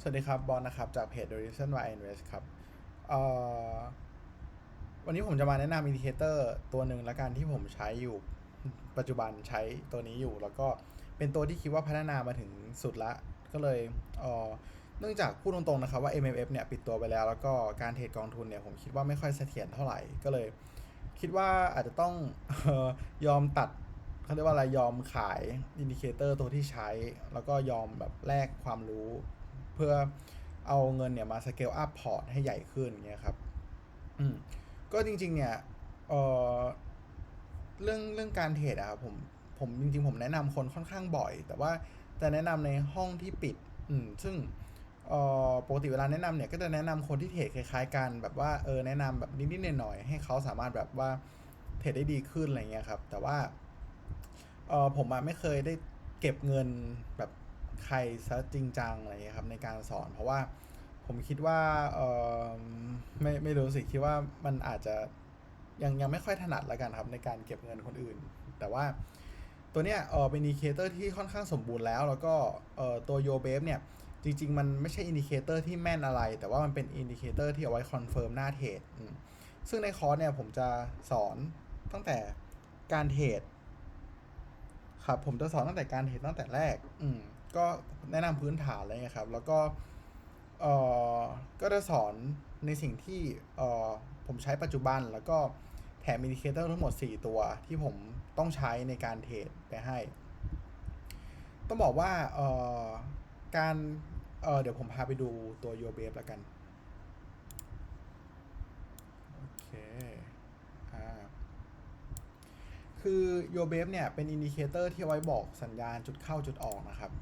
สวัสดีครับ บอลนะครับ จากเพจ The Reason Why Invest ครับวันนี้ผมจะมาแนะนำอินดิเคเตอร์ตัวหนึ่งละกันที่ผมใช้อยู่ปัจจุบันใช้ตัวนี้อยู่ แล้วก็เป็นตัวที่คิดว่าพัฒนามาถึงสุดละ ก็เลยเนื่องจากพูดตรงๆนะครับว่า MMF เนี่ยปิดตัวไปแล้ว แล้วก็การเทรดกองทุนเนี่ยผมคิดว่าไม่ค่อยเสถียรเท่าไหร่ ก็เลย คิดว่าอาจจะต้องออยอมตัดเขาเรียกว่าอะไรยอมขายอินดิเคเตอร์ตัวที่ใช้ แล้วก็ยอมแบบแลกความรู้ เพื่อเอาเงินเนี่ยมาสเกลอัพพอร์ตให้ใหญ่ขึ้นเงี้ยครับอืมก็จริงๆเนี่ยเออเรื่องเรื่องการเทรดอะครับผมผมจริงๆ ผมแนะนำคนค่อนข้างบ่อย แต่ว่าจะแนะนำในห้องที่ปิด อืมซึ่งเอ่อปกติเวลาแนะนำเนี่ยก็จะแนะนำคนที่เทรดคล้ายๆกัน แบบว่าเออแนะนำแบบนิดๆหน่อยๆให้เขาสามารถแบบว่าเทรดได้ดีขึ้นอะไรเงี้ยครับ แต่ว่าเออผมอะไม่เคยได้เก็บเงินแบบ ใครซะจริงจังอะไรเงี้ยครับในการสอนเพราะว่าผมคิดว่าเออไม่ไม่รู้สิคิดว่ามันอาจจะยังยังไม่ค่อยถนัดละกันครับในการเก็บเงินคนอื่น แต่ว่าตัวเนี้ยเออเป็นอินดิเคเตอร์ที่ค่อนข้างสมบูรณ์แล้ว แล้วก็เออตัวโยเบฟเนี่ยจริง ๆ มันไม่ใช่อินดิเคเตอร์ที่แม่นอะไร แต่ว่ามันเป็นอินดิเคเตอร์ที่เอาไว้คอนเฟิร์มหน้าเทรดซึ่งในคอร์สเนี่ยผมจะสอนตั้งแต่การเทรดครับผมจะสอนตั้งแต่การเทรดตั้งแต่แรก อืม ก็แนะนำพื้นฐานอะไรเงี้ยครับ แล้วก็เออก็จะสอนในสิ่งที่เออผมใช้ปัจจุบันแล้วก็แถมอินดิเคเตอร์ทั้งหมด 4 ตัวที่ผมต้องใช้ในการเทรดไปให้ ต้องบอกว่าเออการเออเดี๋ยวผมพาไปดูตัว Your b a b แล้วกันโอเคอ่าคือโยเบฟเนี่ยเป็นอินดิเคเตอร์ที่ไว้บอกสัญญาณจุดเข้าจุดออกนะครับ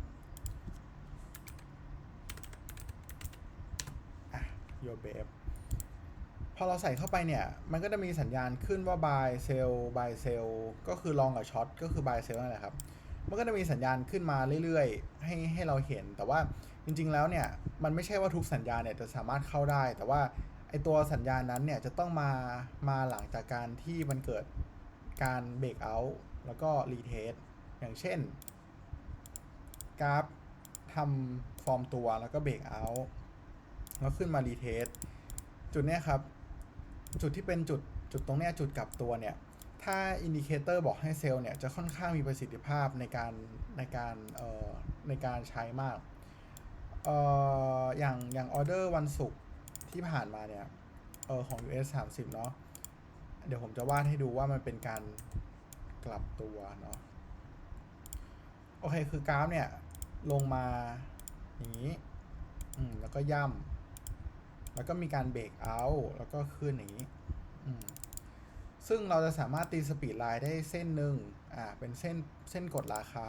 อะโยเบฟพอเราใส่เข้าไปเนี่ย มันก็จะมีสัญญาณขึ้นว่า buy sell buy sell ก็คือ long กับ short ก็คือ buy sell นั่นแหละครับ มันก็จะมีสัญญาณขึ้นมาเรื่อยๆ ให้ให้เราเห็น แต่ว่าจริงๆแล้วเนี่ย มันไม่ใช่ว่าทุกสัญญาณเนี่ยจะสามารถเข้าได้ แต่ว่าไอตัวสัญญาณนั้นเนี่ยจะต้องมา มาหลังจากการที่มันเกิดการเบรกเอาท์แล้วก็รีเทสอย่างเช่นกราฟทำฟอร์มตัวแล้วก็เบรกเอาท์ แล้วขึ้นมารีเทสจุดเนี้ยครับ จุดที่เป็นจุดจุดตรงเนี้ยจุดกลับตัวเนี่ย ถ้าอินดิเคเตอร์บอกให้เซลล์เนี่ยจะค่อนข้างมีประสิทธิภาพในการในการเอ่อในการใช้มากเอ่ออย่างอย่างออเดอร์วันศุกร์ที่ผ่านมาเนี่ยเออของ US 30 เนาะเดี๋ยวผมจะวาดให้ดูว่ามันเป็นการกลับตัวเนาะโอเคคือกราฟเนี่ย ลงมาอย่างนี้ อืม แล้วก็ย่ำ แล้วก็มีการเบรกเอาท์แล้วก็ขึ้นอย่างนี้ ซึ่งเราจะสามารถตีสปีดไลน์ได้เส้นหนึ่งอ่า เป็นเส้นเส้นกดราคา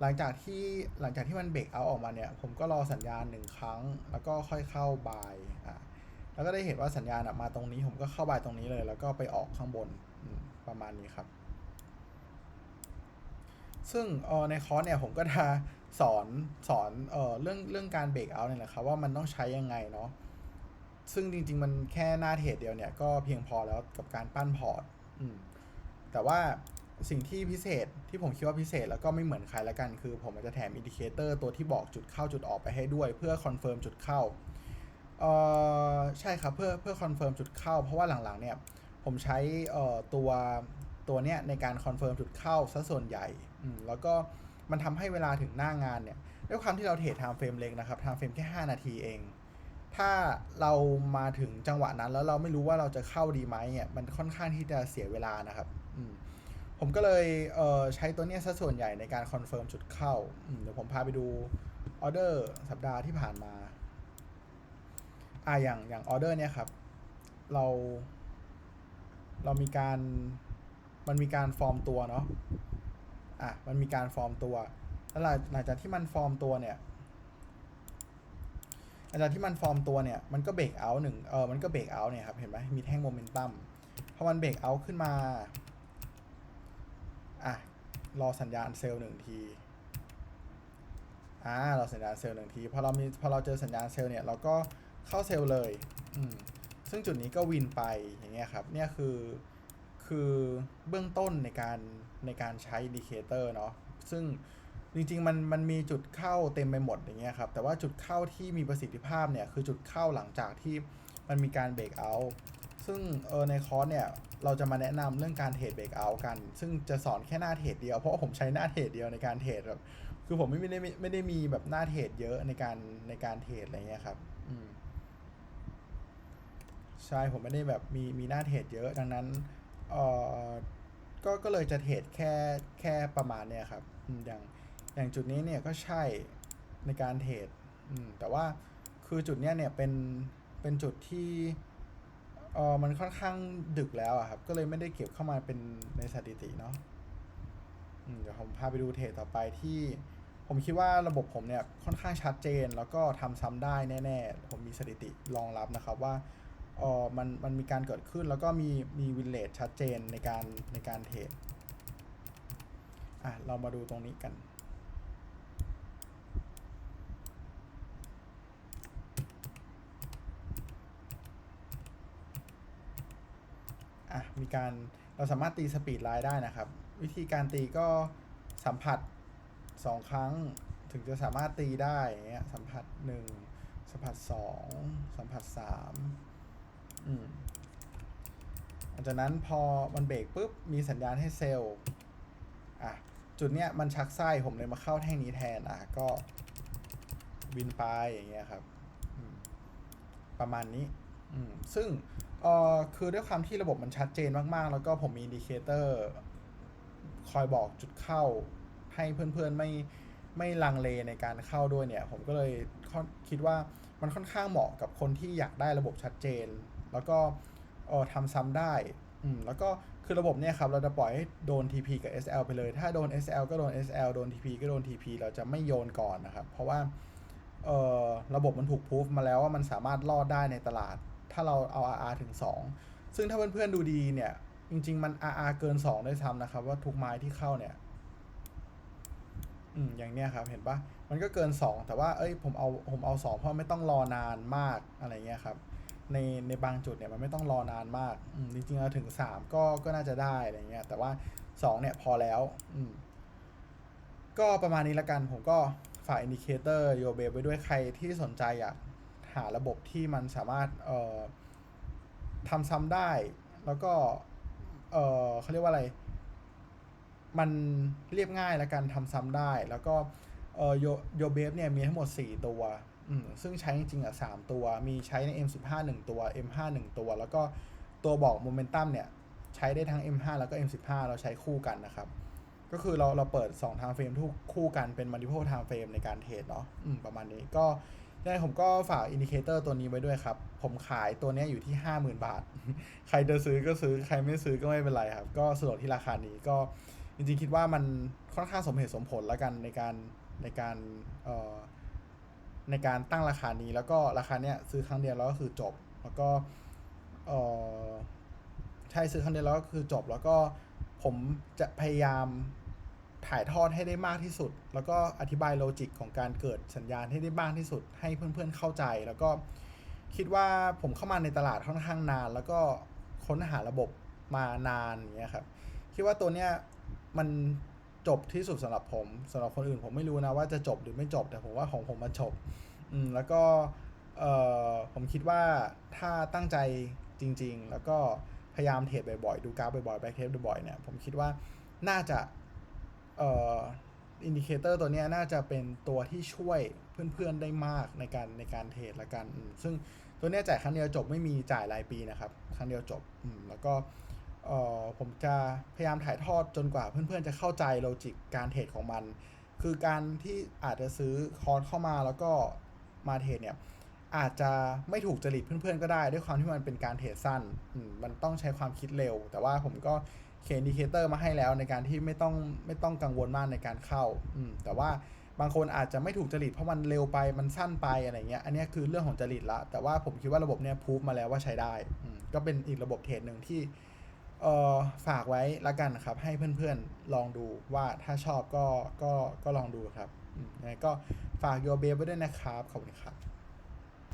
หลังจากที่หลังจากที่มันเบรกเอาออกมาเนี่ย ผมก็รอสัญญาณหนึ่งครั้ง แล้วก็ค่อยเข้าบายอ่าแล้วก็ได้เห็นว่าสัญญาณมาตรงนี้ ผมก็เข้าบายตรงนี้เลย แล้วก็ไปออกข้างบนประมาณนี้ครับ ซึ่งออในคอร์สเนี่ยผมก็จะสอนสอนเออเรื่องเรื่องการเบรกเอาเนี่ยแหละครับว่ามันต้องใช้ยังไงเนาะ ซึ่งจริง ๆ มันแค่หน้าเทรดเดียวเนี่ย ก็เพียงพอแล้วกับการปั้นพอร์ตอืมแต่ว่าสิ่งที่พิเศษที่ผมคิดว่าพิเศษแล้วก็ไม่เหมือนใครละกัน คือผมจะแถมอินดิเคเตอร์ตัวที่บอกจุดเข้าจุดออกไปให้ด้วย เพื่อคอนเฟิร์มจุดเข้าเออใช่ครับเพื่อเพื่อคอนเฟิร์มจุดเข้า เพราะว่าหลังๆเนี่ยผมใช้เอ่อตัวตัวเนี้ยในการคอนเฟิร์มจุดเข้าซะส่วนใหญ่อืมแล้วก็มันทำให้เวลาถึงหน้างานเนี่ยด้วยความที่เราเทรดไทม์เฟรมเล็กนะครับไทม์เฟรมแค่ 5 นาทีเอง ถ้าเรามาถึงจังหวะนั้น แล้วเราไม่รู้ว่าเราจะเข้าดีไหมเนี่ยมันค่อนข้างที่จะเสียเวลานะครับผมก็เลยเใช้ตัวเนี้ยซะส่วนใหญ่ในการคอนเฟิร์มจุดเข้าเดี๋ยวผมพาไปดูออเดอร์สัปดาห์ที่ผ่านมาอ่าอย่างอย่างออเดอร์เนี่ยครับ เรา เรามีการมันมีการฟอร์มตัวเนาะอะมันมีการฟอร์มตัวแล้วหลังจากที่มันฟอร์มตัวเนี่ย หลังจากที่มันฟอร์มตัวเนี่ยมันก็เบรกเอาท์หนึ่งเออมันก็เบรกเอาท์เนี่ยครับเห็นไหมมีแท่งโมเมนตัมพอมันเบรกเอาท์ขึ้นมาอะรอสัญญาณเซลล์หนึ่งทีอ่ารอสัญญาณเซลล์หนึ่งทีพอเรามีพอเราเจอสัญญาณเซลล์เนี่ยเราก็เข้าเซลล์เลยอืมซึ่งจุดนี้ก็วินไปอย่างเงี้ยครับเนี่ยคือคือเบื้องต้นในการในการใช้ดิเคเตอร์เนาะซึ่ง จริงๆมันมันมีจุดเข้าเต็มไปหมดอย่างเงี้ยครับ แต่ว่าจุดเข้าที่มีประสิทธิภาพเนี่ยคือจุดเข้าหลังจากที่มันมีการเบรกเอาท์ซึ่งเออในคอร์สเนี่ยเราจะมาแนะนำเรื่องการเทรดเบรกเอาท์กัน ซึ่งจะสอนแค่หน้าเทรดเดียว เพราะผมใช้หน้าเทรดเดียวในการเทรดแบบคือผมไม่ได้ไม่ไม่ได้มีแบบหน้าเทรดเยอะในการในการเทรดอะไรเงี้ยครับอืมใช่ผมไม่ได้แบบมีมีหน้าเทรดเยอะดังนั้นเออก็ก็เลยจะเทรดแค่แค่ประมาณเนี้ยครับอย่าง อย่างจุดนี้เนี่ยก็ใช่ในการเทรดอืมแต่ว่าคือจุดเนี้ยเนี่ยเป็นเป็นจุดที่เออมันค่อนข้างดึกแล้วอะครับ ก็เลยไม่ได้เก็บเข้ามาเป็นในสถิติเนาะอืมเดี๋ยวผมพาไปดูเทรดต่อไปที่ ผมคิดว่าระบบผมเนี่ยค่อนข้างชัดเจน แล้วก็ทำซ้ำได้แน่ๆ ผมมีสถิติรองรับนะครับว่าเออมันมันมีการเกิดขึ้นแล้วก็มีมีวินเลทชัดเจนในการในการเทรดอะเรามาดูตรงนี้กัน มีการเราสามารถตีสปีดไลน์ได้นะครับ วิธีการตีก็สัมผัสสองครั้ง ถึงจะสามารถตีได้เงี้ยสัมผัสหนึ่งสัมผัสสองสัมผัสสามอืมหลังจากนั้นพอมันเบรกปุ๊บ มีสัญญาณให้เซลล์อะจุดเนี้ยมันชักไส้ผมเลยมาเข้าแท่งนี้แทนอะก็บินไปอย่างเงี้ยครับ ประมาณนี้ ซึ่ง เอ่อคือด้วยความที่ระบบมันชัดเจนมากๆ แล้วก็ผมมีอินดิเคเตอร์คอยบอกจุดเข้า ให้เพื่อนๆไม่ไม่ลังเลในการเข้าด้วยเนี่ย ผมก็เลยคิดว่ามันค่อนข้างเหมาะกับคนที่อยากได้ระบบชัดเจน แล้วก็เออทำซ้ำได้อืมแล้วก็คือระบบเนี่ยครับ เราจะปล่อยให้โดน TP กับ SL ไปเลย ถ้าโดน SL ก็โดน SL โดน TP ก็โดน TP เราจะไม่โยนก่อนนะครับ เพราะว่าเออระบบมันถูกพูฟมาแล้วว่ามันสามารถรอดได้ในตลาด ถ้าเราเอา RR ถึง 2 ซึ่งถ้าเพื่อนๆดูดีเนี่ย จริง ๆ มัน RR เกิน 2 ด้วยซ้ำนะครับ ว่าทุกไม้ที่เข้าเนี่ย อืม อย่างเนี้ยครับ เห็นปะมันก็เกิน 2 แต่ว่า เอ้ย ผมเอา ผมเอา 2 เพราะไม่ต้องรอนานมาก อะไรเงี้ยครับ ใน ในบางจุดเนี่ย มันไม่ต้องรอนานมาก อืม จริงๆเราถึง 3 ก็ ก็น่าจะได้ อะไรเงี้ย แต่ว่า 2 เนี่ย พอแล้ว อืม ก็ประมาณนี้ละกัน ผมก็ฝากอินดิเคเตอร์โยเบไว้ด้วยใครที่สนใจอยาก หาระบบที่มันสามารถเอ่อทำซ้ำได้ แล้วก็เอ่อเขาเรียกว่าอะไร มันเรียบง่ายและกันทำซ้ำได้ แล้วก็เอ่อโยโยเบฟเนี่ยมีทั้งหมด 4 ตัวอืมซึ่งใช้จริงๆอะ3ตัว มีใช้ใน M15 1 ตัว M5 1 ตัว แล้วก็ตัวบอกโมเมนตัมเนี่ย ใช้ได้ทั้ง M5 แล้วก็ M15 เราใช้คู่กันนะครับ ก็คือเราเราเปิด2 time frame ทุกคู่กันเป็น multiple time frame ในการเทรดเนาะอืมประมาณนี้ก็ ยังไงผมก็ฝากอินดิเคเตอร์ตัวนี้ไว้ด้วยครับ ผมขายตัวนี้อยู่ที่ 50,000 บาท ใครจะซื้อก็ซื้อ ใครไม่ซื้อก็ไม่เป็นไรครับ ก็สะดวกที่ราคานี้ก็จริงๆคิดว่ามันค่อนข้างสมเหตุสมผลแล้วกันในการในการเอ่อในการตั้งราคานี้แล้วก็ราคาเนี้ยซื้อครั้งเดียวแล้วก็คือจบ แล้วก็เอ่อใช่ซื้อครั้งเดียวแล้วก็คือจบ แล้วก็ผมจะพยายาม ถ่ายทอดให้ได้มากที่สุด แล้วก็อธิบายโลจิกของการเกิดสัญญาณให้ได้มากที่สุด ให้เพื่อนๆเข้าใจ แล้วก็คิดว่าผมเข้ามาในตลาดค่อนข้างนาน แล้วก็ค้นหาระบบมานานอย่างเงี้ยครับคิดว่าตัวเนี้ยมันจบที่สุดสำหรับผมสำหรับคนอื่นผมไม่รู้นะว่าจะจบหรือไม่จบแต่ผมว่าของผมมาจบอืมแล้วก็เอ่อผมคิดว่าถ้าตั้งใจจริง ๆ แล้วก็พยายามเทรดบ่อยๆ ดูกราฟบ่อยๆ แบ็กเทรดบ่อยๆเนี่ยผมคิดว่าน่าจะ อินดิเคเตอร์ตัวนี้น่าจะเป็นตัวที่ช่วยเพื่อนๆได้มากในการในการเทรดละกัน ซึ่งตัวนี้จ่ายครั้งเดียวจบไม่มีจ่ายรายปีนะครับ ครั้งเดียวจบแล้วก็ผมจะพยายามถ่ายทอดจนกว่าเพื่อนๆจะเข้าใจโลจิกการเทรดของมัน คือการที่อาจจะซื้อคอร์สเข้ามาแล้วก็มาเทรดเนี่ยอาจจะไม่ถูกจริตเพื่อนๆก็ได้ ด้วยความที่มันเป็นการเทรดสั้น มันต้องใช้ความคิดเร็ว แต่ว่าผมก็ เขียนอินดิเคเตอร์มาให้แล้วในการที่ไม่ต้องไม่ต้องกังวลมากในการเข้าอืมแต่ว่าบางคนอาจจะไม่ถูกจริตเพราะมันเร็วไปมันสั้นไปอะไรเงี้ยอันนี้คือเรื่องของจริตละ แต่ว่าผมคิดว่าระบบเนี้ยพูฟมาแล้วว่าใช้ได้ก็เป็นอีกระบบเทรดหนึ่งที่เอ่อฝากไว้ละกันครับ ให้เพื่อนๆลองดูว่าถ้าชอบก็ก็ก็ลองดูครับก็ฝากโยเบไว้ด้วยนะครับ ขอบคุณครับ